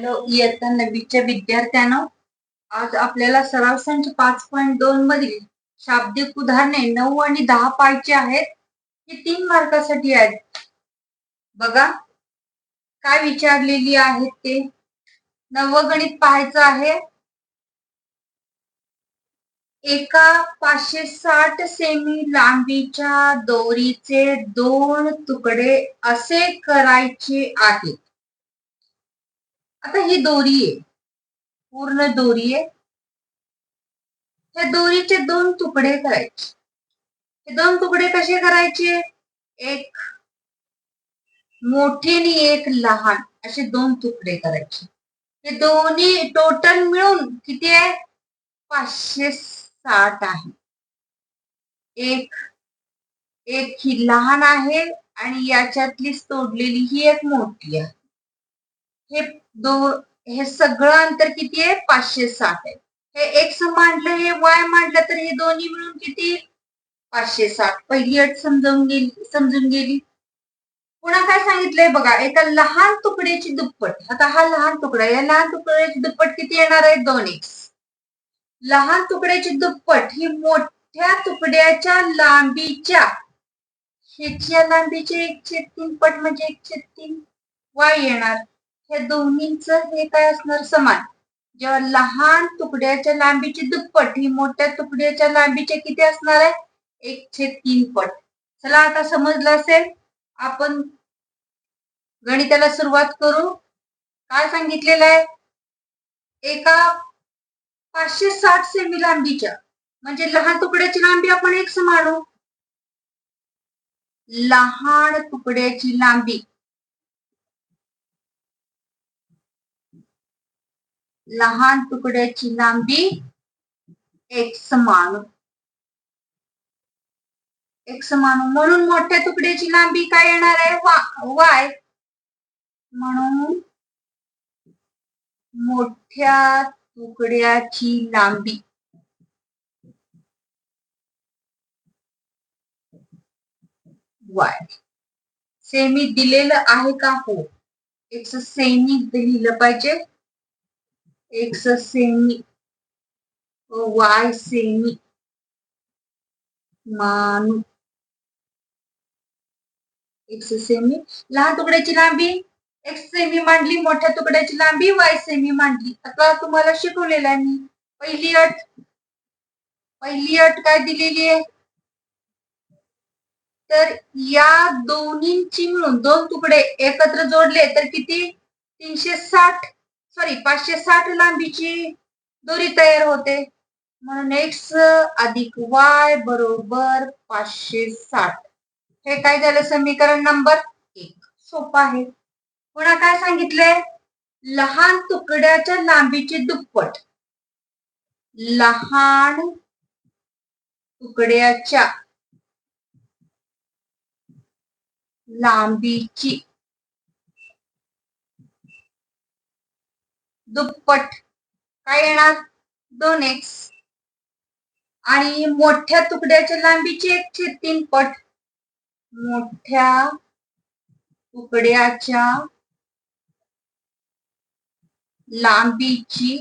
Hello इयत्ता नववीच्या विद्यार्थ्यांनो आज आपल्याला सराव संच पाच पॉईंट दोन मधील शाब्दिक उदाहरणे नऊ आणि दहा पायचे आहेत. हे तीन मार्कासाठी आहेत. बघा काय विचारलेली आहेत ते. नवगणित पाहायचं आहे. एका पाचशे साठ सेमी लांबीच्या दोरीचे दोन तुकडे असे करायचे आहेत. आता ही दोरी आहे. पूर्ण दोरी आहे. ह्या दोरीचे दोन तुकडे करायचे. हे दोन तुकडे कसे करायचे? एक मोठे आणि एक लहान असे दोन तुकडे करायचे. हे दोन्ही टोटल मिळून किती आहे? पाचशे साठ आहे. एक एक ही लहान आहे आणि याच्यातलीच तोडलेली ही एक मोठी आहे. हे दोन हे सगळं अंतर किती आहे? पाचशे साठ आहे. हे एक्स मांडलं हे वाय मांडलं तर हे दोन्ही मिळून किती? पाचशे साठ पहिली अट समजून गेली समजून गेली. पुन्हा काय सांगितलंय बघा एका लहान तुकड्याची दुप्पट. आता हा लहान तुकडा या लहान तुकड्याची दुप्पट किती येणार आहे? दोन एक्स लहान तुकड्याची दुप्पट ही मोठ्या तुकड्याच्या लांबीच्या ह्याच्या लांबीचे एकशे तीन पट म्हणजे एकशे तीन वाय येणार. हे दोन्हीच हे काय असणार समान? जेव्हा लहान तुकड्याच्या लांबीची दुप्पट ही मोठ्या तुकड्याच्या लांबीचे किती असणार आहे? एकशे तीन पट. चला आता समजलं असेल? आपण गणिताला सुरुवात करू. काय सांगितलेलं आहे? एका पाचशे साठ सेमी लांबीच्या म्हणजे लहान तुकड्याची लांबी आपण एक समानू. लहान तुकड्याची लांबी. लहान तुकड्याची लांबी एक समान. एक समान. म्हणून मोठ्या तुकड्याची लांबी काय येणार आहे? वाय. म्हणून मोठ्या तुकड्याची लांबी. वाय. सेमी दिलेलं आहे का? हो. एक सेमी लिहिलं पाहिजे. एक्स सेमी वाय सेमी मानू एक्स सेमी लहान तुकड्याची लांबी एक्स सेमी मांडली मोठ्या तुकड्याची लांबी वाय सेमी मांडली. आता तुम्हाला शिकवलेलं आहे मी. पहिली अट पहिली अट काय दिलेली आहे? तर या दोन्हींची मिळून दोन तुकडे एकत्र जोडले तर किती? तीनशे साठ. सॉरी पाचशे साठ लांबीची दोरी तयार होते. म्हणून एक्स अधिक वाय बरोबर पाचशे साठ. हे काय झालं? समीकरण नंबर एक. सोपं आहे. पुन्हा काय सांगितलंय? लहान तुकड्याच्या लांबीची दुप्पट. लहान तुकड्याच्या लांबीची दुप्पट. काय येणार? दोन एक्स आणि मोठ्या तुकड्याच्या लांबीची छेद तीन पट. मोठ्या तुकड्याच्या लांबीची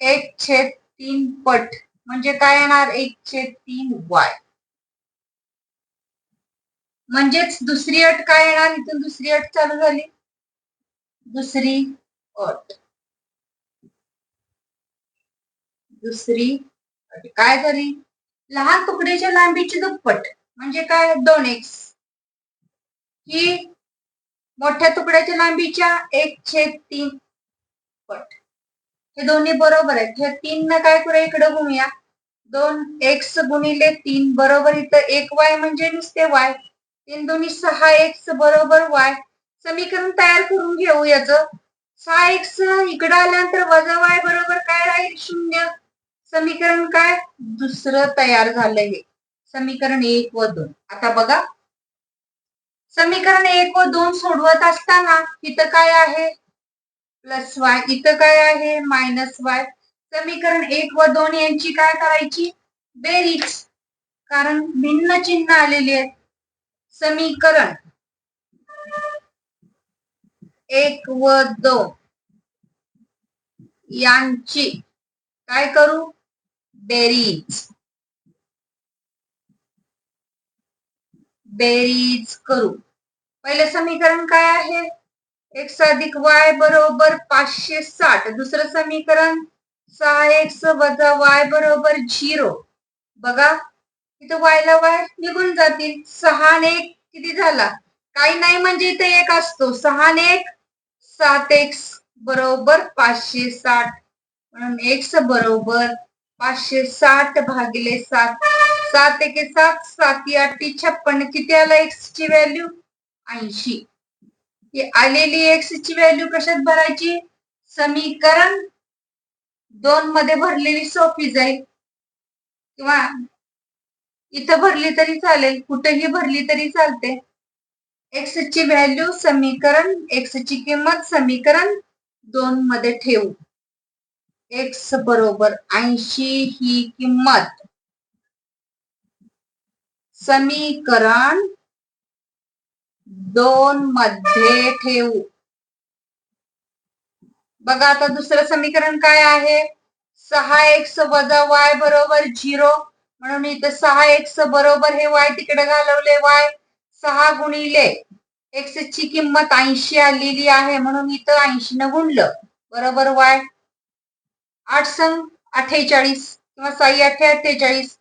एक छेद तीन पट. म्हणजे काय येणार? एक छेद तीन वाय म्हणजेच दुसरी अट काय येणार? इथून दुसरी अट चालू झाली. दुसरी अट. दुसरी अट. काय झाली लहान तुकड्याच्या लांबीची दुप्पट. म्हणजे काय? दोन एक्स ही मोठ्या तुकड्याच्या लांबीच्या एक छेद तीन पट. हे दोन्ही बरोबर आहेत. हे तीन न काय करूया? इकडे गुणूया दोन एक्स गुणिले तीन बरोबर इथं एक वाय म्हणजे नुसते वाय तीन दोन्ही सहा एक्स बरोबर वाय समीकरण तयार करून घेऊ याच सहा एक्स इकडं आल्यानंतर वजा वाय बरोबर काय राहील? शून्य. समीकरण काय? दुसरं तयार झालं हे. समीकरण एक व दोन. आता बघा. समीकरण एक व दोन सोडवत असताना इथं काय आहे? प्लस वाय इथं काय आहे? मायनस वाय समीकरण एक व दोन यांची काय करायची? बेरीज. कारण भिन्न चिन्ह आलेली आहेत. समीकरण. एक व दोन. यांची काय करू? बेरीज. बेरीज करू. पहिले समीकरण काय आहे? एक्स अधिक वाय बरोबर पाचशे साठ. दुसरं समीकरण सहा एक्स वजा वाय बरोबर झिरो. बघा इथं वायला वाय निघून जातील. सहा ने एक किती झाला? काही नाही म्हणजे इथे एक असतो. सहा ने एक सात एक्स बरोबर पाचशे साठ. म्हणून एक्स बरोबर पाचशे साठ भागिले सात. सात एके सात सात आठी छप्पन किती आला एक्स ची व्हॅल्यू? ऐंशी. ही आलेली एक्स ची व्हॅल्यू कशात भरायची? समीकरण दोन मध्ये भरलेली सोपी जाईल. किंवा इथं भरली तरी चालेल कुठेही भरली तरी चालते. एक्स ची व्हॅल्यू समीकरण एक्स ची किंमत समीकरण दोन मध्ये ठेवू. एक्स बरोबर ऐंशी ही किंमत. समीकरण दोन मध्ये ठेवू. बघा आता दुसरं समीकरण काय आहे? सहा एक्स वजा वाय बरोबर झिरो. म्हणून इथं सहा एक्स बरोबर हे वाय तिकडे घालवले वाय सहा गुणिले एक्स ची किंमत ऐंशी आलेली आहे म्हणून इथं ऐंशी न गुणलं. बरोबर वाय? आठ सं अठ्ठेचाळीस किंवा साई अठ्ठे अठ्ठेचाळीस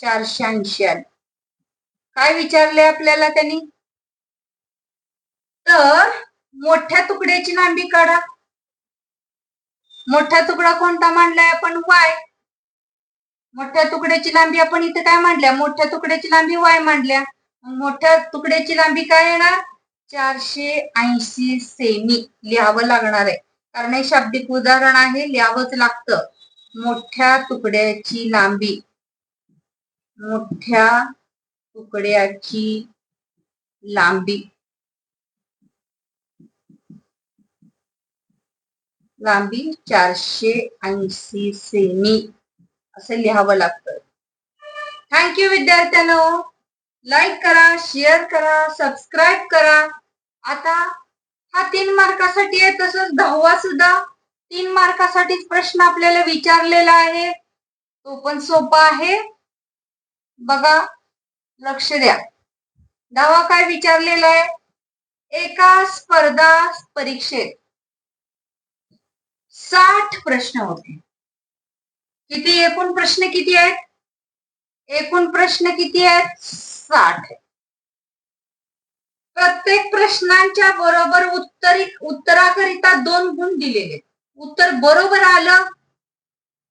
चारशे ऐंशी आले. काय विचारले आपल्याला त्यांनी? तर मोठ्या तुकड्याची लांबी काढा. मोठा तुकडा कोणता मांडलाय आपण? वाय. मोठ्या तुकड्याची लांबी आपण इथे काय मांडल्या? मोठ्या तुकड्याची लांबी वाय मांडल्या. मोठ्या तुकड्याची लांबी काय येणार? चारशे ऐंशी सेमी लिहावं लागणार आहे. कारण हे शाब्दिक उदाहरण आहे लिहावंच लागतं. मोठ्या तुकड्याची लांबी. मोठ्या तुकड्याची लांबी. लांबी चारशे ऐंशी सेमी. असं लिहावं लागतं. थँक्यू विद्यार्थ्यांनो. लाईक करा शेअर करा सबस्क्राईब करा. आता हा तीन मार्कासाठी आहे तसंच दहावा सुद्धा तीन मार्कासाठीच प्रश्न आपल्याला विचारलेला आहे. तो पण सोपा आहे. बघा लक्ष द्या. दहावा काय विचारलेला आहे? एका स्पर्धा परीक्षेत साठ प्रश्न होते. किती एकूण प्रश्न किती आहेत? एकूण प्रश्न किती आहेत? साठ प्रत्येक प्रश्नांच्या बरोबर उत्तरी उत्तराकरिता दोन गुण दिलेले. उत्तर बरोबर आलं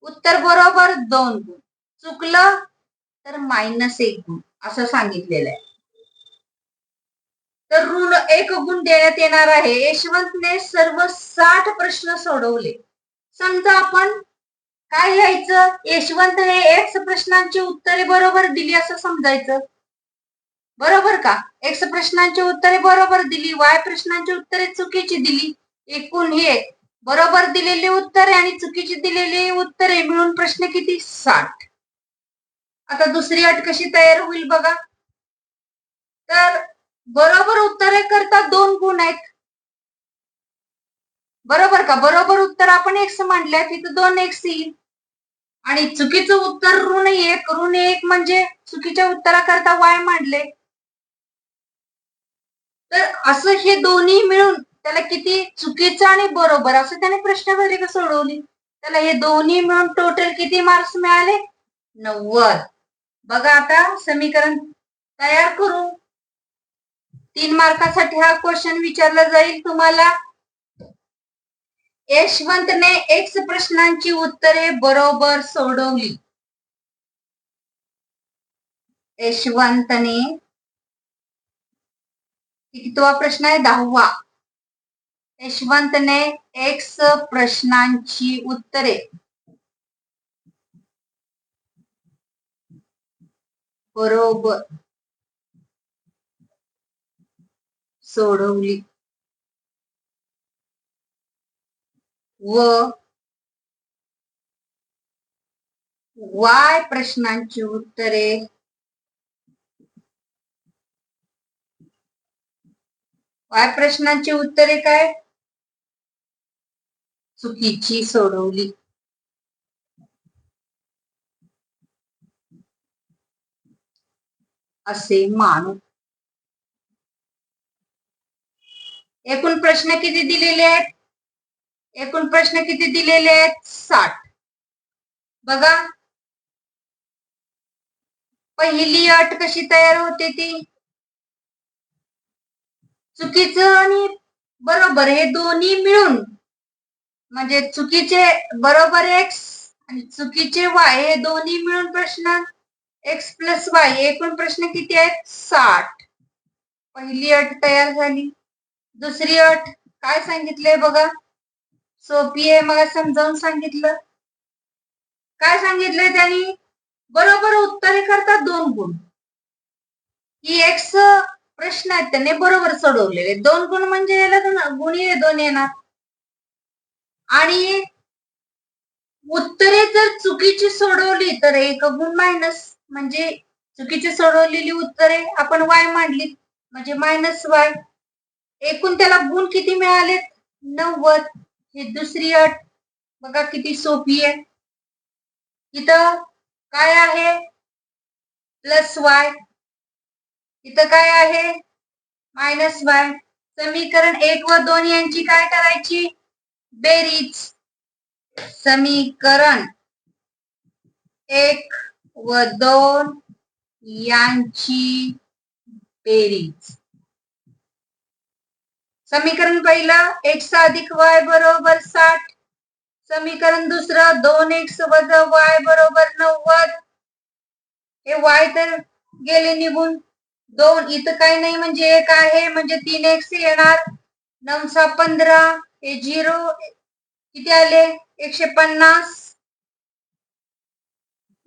उत्तर बरोबर दोन गुण. चुकलं तर मायनस एक गुण असं सांगितलेलं आहे. तर ऋण एक गुण देण्यात येणार आहे. यशवंतने सर्व साठ प्रश्न सोडवले. समजा आपण काय लिहायचं? यशवंत हे एक्स प्रश्नांची उत्तरे बरोबर दिली असं समजायचं. बरोबर का? एक्स प्रश्नांची उत्तरे बरोबर दिली वाय प्रश्नांची उत्तरे चुकीची दिली. एकूण हे बरोबर दिलेली उत्तरे आणि चुकीची दिलेली उत्तरे मिळून प्रश्न किती? साठ. आता दुसरी अट कशी तयार होईल बघा. तर बरोबर उत्तरे करता दोन गुण आहेत. बरोबर का? बरोबर उत्तर आपण एक्स मांडल्या तिथं दोन एक्स येईल. आणि चुकीचं उत्तर ऋण एक ऋण एक म्हणजे चुकीच्या उत्तराकरता वाय मांडले. तर असं हे दोन्ही मिळून त्याला किती चुकीचं आणि बरोबर असं त्याने प्रश्नपत्रिका सोडवली. त्याला हे दोन्ही मिळून टोटल किती मार्क्स मिळाले? नव्वद. बघा आता समीकरण तयार करू. तीन मार्कासाठी हा क्वेश्चन विचारला जाईल तुम्हाला. यशवंतने एक्स प्रश्नांची उत्तरे बरोबर सोडवली. यशवंतने कितवा प्रश्न आहे? दहावा. यशवंतने एक्स प्रश्नांची उत्तरे बरोबर सोडवली. व वाय प्रश्नांची उत्तरे. वाय प्रश्नांची उत्तरे काय? चुकीची सोडवली. असे मानू. एकूण प्रश्न किती दिलेले आहेत? एकूण प्रश्न किती दिलेले आहेत? साठ. बघा. पहिली अट कशी तयार होते ती? चुकीचं आणि बरोबर हे दोन्ही मिळून म्हणजे चुकीचे बरोबर एक्स आणि चुकीचे वाय हे दोन्ही मिळून प्रश्न एक्स प्लस वाय एकूण प्रश्न किती आहेत? साठ. पहिली अट तयार झाली. दुसरी अट काय सांगितलंय बघा? सोपी आहे मला समजावून सांगितलं. काय सांगितलंय त्यांनी? बरोबर उत्तरे करतात दोन गुण. ही एक्स प्रश्न आहेत त्याने बरोबर सोडवलेले. दोन गुण म्हणजे याला गुणी दोन येणार. आणि उत्तरे जर चुकीची सोडवली तर एक गुण मायनस म्हणजे चुकीची सोडवलेली उत्तरे आपण वाय मांडली म्हणजे मायनस वाय. एकूण त्याला गुण किती मिळालेत? नव्वद. ही दुसरी अट बघा किती सोपी आहे. इथं काय आहे? प्लस वाय इथं काय आहे? मायनस वाय समीकरण एक व दोन यांची काय करायची? बेरीज. समीकरण एक व दोन यांची बेरीज. समीकरण पहिलं एक्स अधिक वाय बरोबर साठ. समीकरण दुसरं दोन एक्स वजा वाय बरोबर नव्वद. हे वाय तर गेले निघून. दोन इथं काही नाही म्हणजे एक आहे म्हणजे तीन एक्स येणार. नवसा पंधरा हे झिरो. किती आले? एकशे पन्नास.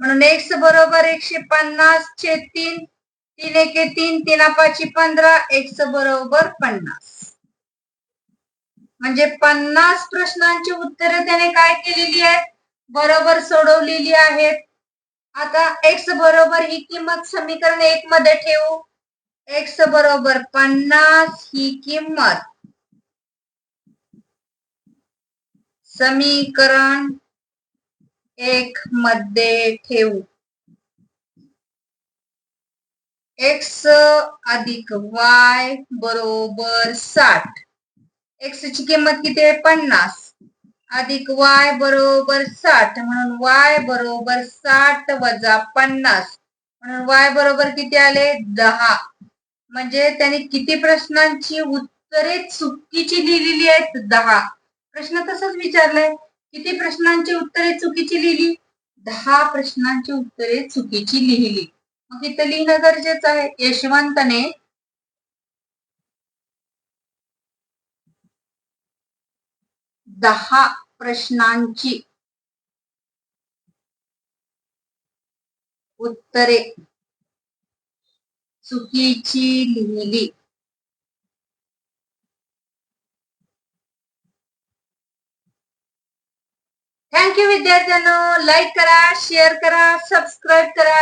म्हणून एक्स बरोबर एकशे पन्नास छेद तीन. तीन एके तीन. तीन पाची पंधरा एक्स बरोबर पन्नास. म्हणजे पन्नास प्रश्नांची उत्तरे त्याने काय केलेली आहेत? बरोबर सोडवलेली आहेत. आता एक्स बरोबर ही किंमत समीकरण एक मध्ये ठेवू. एक्स बरोबर पन्नास ही किंमत. समीकरण एक मध्ये ठेवू. एक्स अधिक वाय बरोबर साठ. एक्स ची किंमत किती आहे? पन्नास. अधिक वाय बरोबर साठ म्हणून वाय बरोबर साठ वजा पन्नास. म्हणून वाय बरोबर किती आले? दहा. म्हणजे त्याने किती प्रश्नांची उत्तरे चुकीची लिहिलेली आहेत? दहा. प्रश्न तसंच विचारलाय. किती प्रश्नांची उत्तरे चुकीची लिहिली? दहा प्रश्नांची उत्तरे चुकीची लिहिली. मग इथं लिहिणं गरजेचं आहे. यशवंतने दहा प्रश्नांची उत्तरे. चुकीची लिहिली. थँक्यू विद्यार्थ्यांनो. लाईक करा शेअर करा सबस्क्राईब करा.